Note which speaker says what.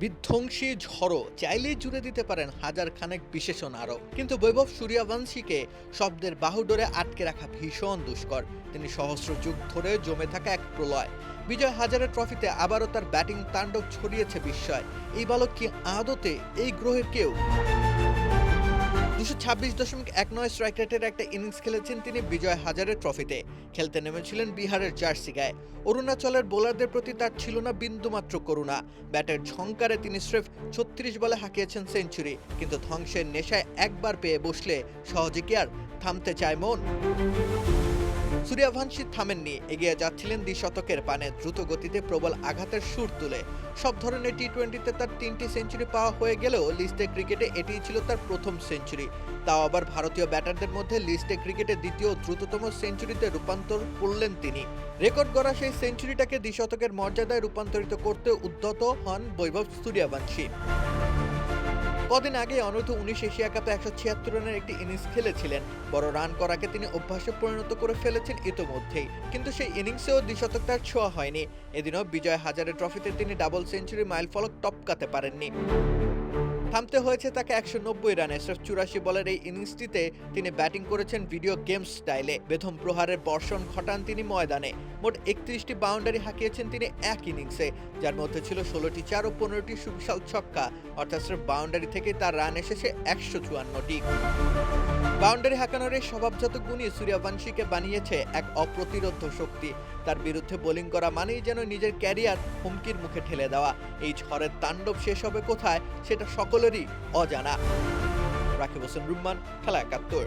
Speaker 1: বিধ্বংসী ঝড়ো চাইলেই জুড়ে দিতে পারেন হাজার খানেক বিশেষণ আরও। কিন্তু বৈভব সূর্যবংশীকে শব্দের বাহুডোরে আটকে রাখা ভীষণ দুষ্কর। তিনি সহস্র যুগ ধরে জমে থাকা এক প্রলয়। বিজয় হাজারের ট্রফিতে আবারও তার ব্যাটিং তাণ্ডব ছড়িয়েছে বিস্ময়। এই বালক কি আদতে এই গ্রহের কেউ? দুশো ছাব্বিশ দশমিক এক নয় স্ট্রাইক রেটের একটা ইনিংস খেলেছেন তিনি বিজয় হাজারের ট্রফিতে খেলতে নেমেছিলেন বিহারের জার্সি গায়ে। অরুণাচলের বোলারদের প্রতি তার ছিল না বিন্দুমাত্র করুণা। ব্যাটের ঝংকারে তিনি স্রেফ ছত্রিশ বলে হাঁকিয়েছেন সেঞ্চুরি, কিন্তু ধ্বংসের নেশায় একবার পেয়ে বসলে সহজে কি আর থামতে চায় মন? সূর্যবংশী থামেননি, এগিয়ে যাচ্ছিলেন দ্বিশতকের পানে, দ্রুত গতিতে প্রবল আঘাতের সুর তুলে। সব ধরনের টি টোয়েন্টিতে তার তিনটি সেঞ্চুরি পাওয়া হয়ে গেলেও লিস্টে ক্রিকেটে এটিই ছিল তার প্রথম সেঞ্চুরি। তাও আবার ভারতীয় ব্যাটারদের মধ্যে লিস্টে ক্রিকেটে দ্বিতীয় দ্রুততম সেঞ্চুরিতে রূপান্তর করলেন তিনি। রেকর্ড গড়া সেই সেঞ্চুরিটাকে দ্বিশতকের মর্যাদায় রূপান্তরিত করতে উদ্যত হন বৈভব সূর্যবংশী। কদিন আগে অনূর্ধ্ব উনিশ এশিয়া কাপে একশো ছিয়াত্তর রানের একটি ইনিংস খেলেছিলেন। বড় রান করাকে তিনি অভ্যাসে পরিণত করে ফেলেছেন ইতোমধ্যেই। কিন্তু সেই ইনিংসেও দ্বিশতক তার ছোঁয়া হয়নি। এদিনও বিজয় হাজারে ট্রফিতে তিনি ডাবল সেঞ্চুরি মাইল ফলক টপকাতে পারেননি। থামতে হয়েছে তাকে একশো নব্বই রানে। স্রেফ চুরাশি বলের এই ইনিংসটিতে তিনি ব্যাটিং করেছেন ভিডিও গেম স্টাইলে বেথম প্রহারের বর্ষণ ঘটান তিনি ময়দানে। মোট একত্রিশটি বাউন্ডারি হাঁকিয়েছেন তিনি এক ইনিংসে যার মধ্যে ছিল ষোলোটি চার ও পনেরোটি সুবিশাল ছক্কা। অর্থাৎ বাউন্ডারি থেকে তার রান এসেছে একশো চুয়ান্নটি। বাউন্ডারি হাকানোর এই স্বভাবজাত গুণই সূর্যবংশীকে বানিয়েছে এক অপ্রতিরোধ শক্তি। তার বিরুদ্ধে বোলিং করা মানেই যেন নিজের ক্যারিয়ার হুমকির মুখে ঠেলে দেওয়া। এই ঝড়ের তাণ্ডব শেষ হবে কোথায় সেটা সকলেরই অজানা। রাকিব হোসেন রুম্মান, খেলা একাত্তর।